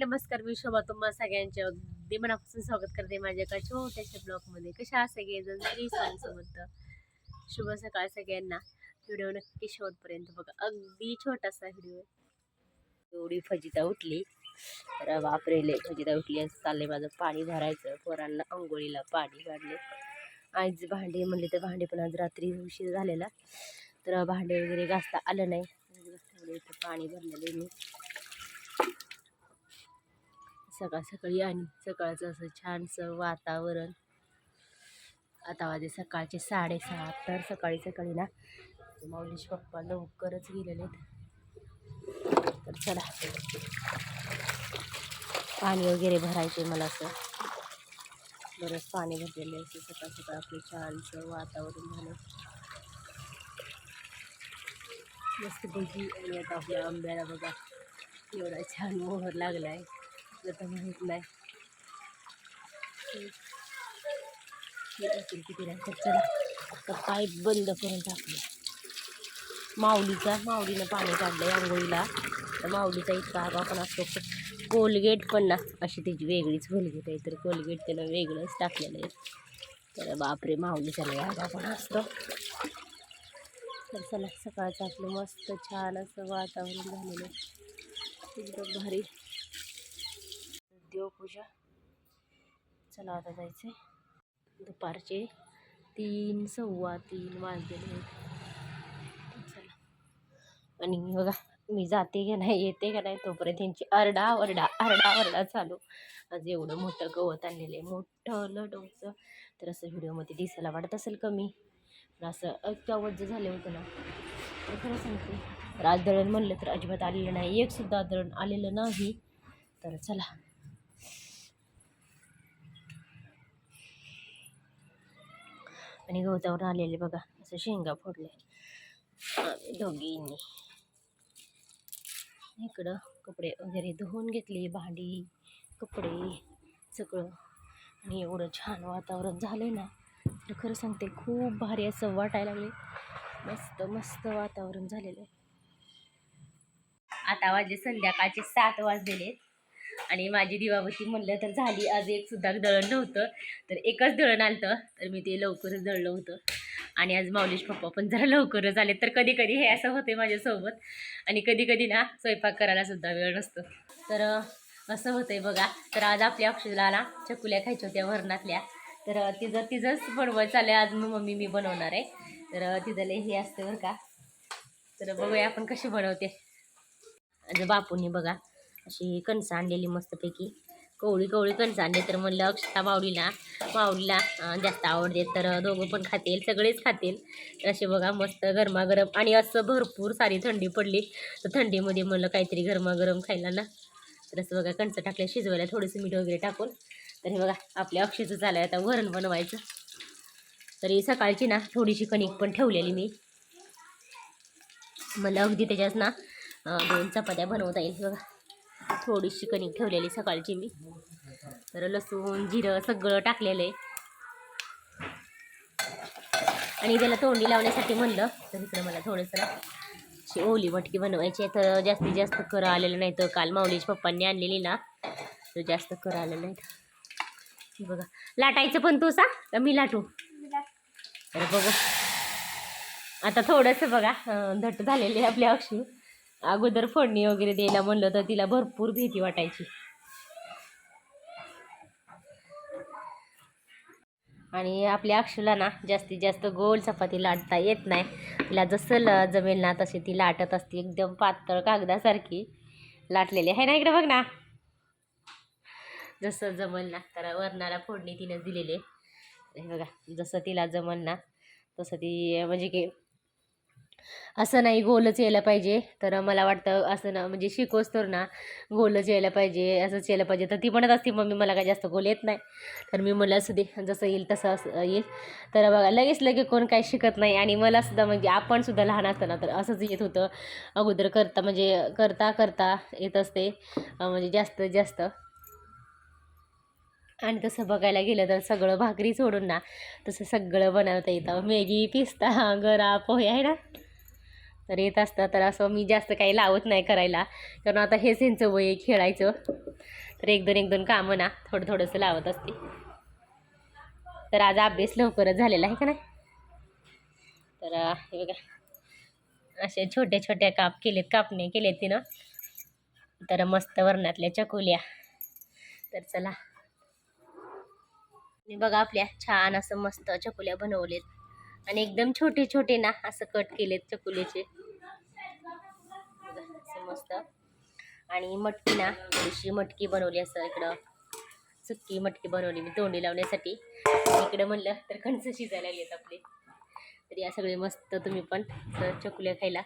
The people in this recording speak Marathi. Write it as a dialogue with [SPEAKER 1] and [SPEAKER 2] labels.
[SPEAKER 1] नमस्कार मी शोभा. तुम्हा सगळ्यांच्या अगदी मनापासून स्वागत करते माझ्या एका छोट्याशा ब्लॉगमध्ये. कशा सगळेजण? श्री स्वामी शुभ सकाळ सगळ्यांना. व्हिडिओ नक्की शेवटपर्यंत बघा. अगदी छोटासा व्हिडिओ एवढी फजिता उठली. तर बापरे फजिता उठली. असं चालले माझं पाणी भरायचं. पोरांना अंघोळीला पाणी काढले. आज भांडे म्हणले तर भांडे पण आज रात्री उशीर झालेला. तर भांडे वगैरे घासता आलं नाही. पाणी भरलेलं आहे मी. सकाळ सकाळी आणि सकाळचं असं छानसं वातावरण. आता वाजे सकाळचे साडेसात तर सकाळी सकाळी ना माऊलीश पप्पा लवकरच गेलेले आहेत. तर चला. पाणी वगैरे भरायचे मला असं. बरंच पाणी भरलेलं आहे असं सकाळ सकाळ आपलं छानसं वातावरण झालं. मस्त पैकी आणि आता आपल्या आंब्याला बघा एवढा छान मोहर लागला आहे तर माहीत नाही किती नाही चला तर पाईप बंद करून टाकले. माऊलीचा माऊलीनं पाणी काढलंय आंघोळीला. तर माऊलीचा इतका आगाव पण असतो. कोलगेट पण ना अशी त्याची वेगळीच कोलगेट आहे. तर कोलगेट त्यानं वेगळंच टाकलेलं आहे. तर बापरे माऊलीचा लय आगाव पण असतो. तर चला सकाळचं आपलं मस्त छान असं वातावरण झालेलं एकदम भारी. देवपूजा चला आता जायचे दुपारचे तीन सव्वा तीन वाजलेले आहेत. चला. आणि बघा मी जाते का नाही येते का नाही तोपर्यंत त्यांची अरडा वरडा अरडा वरडा चालू. आज एवढं मोठं गवत आणलेलं आहे. मोठं डोंगचं तर असं व्हिडिओमध्ये दिसायला वाटत असेल कमी पण असं इतकं झाले होतं ना. तर खरं सांगते तर आज दळण म्हणलं तर अजिबात आलेलं नाही. एकसुद्धा दळण आलेलं नाही. तर चला. आणि गवतावर आलेले बघा असं शेंगा फोडले दोघींनी. इकडं कपडे वगैरे धुवून घेतले भांडी कपडे सगळं. आणि एवढं छान वातावरण झालं ना तर खरं सांगते खूप भारी असं वाटायला लागले मस्त मस्त वातावरण झालेलं आहे. आता वाजले संध्याकाळचे सात वाजलेले आणि माझी दिवाबती म्हणलं तर झाली. आज एक सुद्धा दळण नव्हतं. तर एकच दळण आलं तर मी ते लवकरच दळलं होतं. आणि आज माऊलीश पप्पा पण जरा लवकरच आले तर कधी कधी हे असं होते माझ्यासोबत. आणि कधी कधी ना स्वयंपाक करायला सुद्धा वेळ नसतो. तर असं होतंय बघा. तर आज आपल्या अक्षराला ना चकुल्या खायच्या होत्या वरणातल्या. तर तिचं तिचंच बनवत चाललं आज मग मम्मी मी बनवणार आहे. तर तिचं हे असते बरं का. तर बघूया आपण कशी बनवते. आज बापूंनी बघा. अशी कणसं आणलेली मस्तपैकी. कवळी कवळी कणसं आणली तर म्हणलं अक्षता माऊलीला माऊलीला जास्त आवडते. तर दोघं पण खातील सगळेच खातील. तर असे बघा मस्त गरमागरम आणि असं भरपूर सारी थंडी पडली. तर थंडीमध्ये म्हणलं काहीतरी गरमागरम खायला ना. तर असं बघा कणसं टाकल्या शिजवायला थोडंसं मीठ वगैरे टाकून. तर हे बघा आपल्या अक्षयचं चालू आहे आता वरण बनवायचं. तरी सकाळची ना थोडीशी कणिक पण ठेवलेली मी. मला अगदी त्याच्यात ना दोन चपात्या बनवता येईल. बघा. थोडीशी कणिक ठेवलेली सकाळची मी. तर लसूण जिरं सगळं टाकलेलं आहे. आणि त्याला तोंडी लावण्यासाठी म्हणलं तर इकडं मला थोडंसं ओली मटकी बनवायची आहे. तर जास्तीत जास्त कर आलेलं नाही तर काल माऊलीच्या पप्पांनी आणलेली ना तर जास्त कर आलेलं नाही बघा लाटायचं पण तू सा का मी लाटू. तर बघू. आता थोडंसं बघा धट झालेली झालेले आपल्या अक्षी. अगोदर फोडणी वगैरे द्यायला म्हणलं तर तिला भरपूर भीती वाटायची. आणि आपल्या अक्षूला ना जास्तीत जास्त गोल चपाती लाटता येत नाही. तिला जसं ल जमेल ना तशी ती लाटत असते. एकदम पातळ कागदासारखी लाटलेली आहे. ना इकडे बघ ना. जसं जमल ना तर वरणाला फोडणी तिनं दिलेली आहे. हे बघा जसं तिला जमल ना तसं ती म्हणजे की असं नाही गोलच यायला पाहिजे. तर मला वाटतं असं ना म्हणजे शिकोस तर ना गोलच यायला पाहिजे असंच यायला पाहिजे. तर ती म्हणत असते मम्मी मला काय जास्त गोल येत नाही. तर मी म्हणलं असू दे जसं येईल तसं असं येईल. तर बघा लगेच लगे कोण काही शिकत नाही. आणि मला सुद्धा म्हणजे आपण सुद्धा लहान असताना तर असंच येत होतं. अगोदर करता म्हणजे करता करता येत असते म्हणजे जास्त जास्त. आणि तसं बघायला गेलं तर सगळं भाकरी सोडून ना तसं सगळं बनवता येतं. मॅगी पिस्ता गरा पोहे आहे ना? तर येत असतं तर असं मी जास्त काही लावत नाही करायला. कारण आता हेच ह्यांचं वय आहे खेळायचं. तर एक दोन एक दोन कामं ना थोडं थोडंसं लावत असते. तर आज अभ्यास लवकरच झालेला आहे का नाही? तर हे बघा. असे छोट्या छोट्या काप केलेत कापणे केलेत तिनं. तर मस्त वर्णातल्या चकोल्या. तर चला. बघा आपल्या छान असं मस्त चकोल्या बनवलेत. आणि एकदम छोटे छोटे ना असं कट केलेत चकुल्याचे असं मस्त. आणि मटकी ना थोडीशी मटकी बनवली असं इकडं. चुकी मटकी बनवली मी तोंडी लावण्यासाठी. इकडं म्हणलं तर कणसं शिजायला येत आपले. तर या सगळे मस्त तुम्ही पण चकुल्या खायला.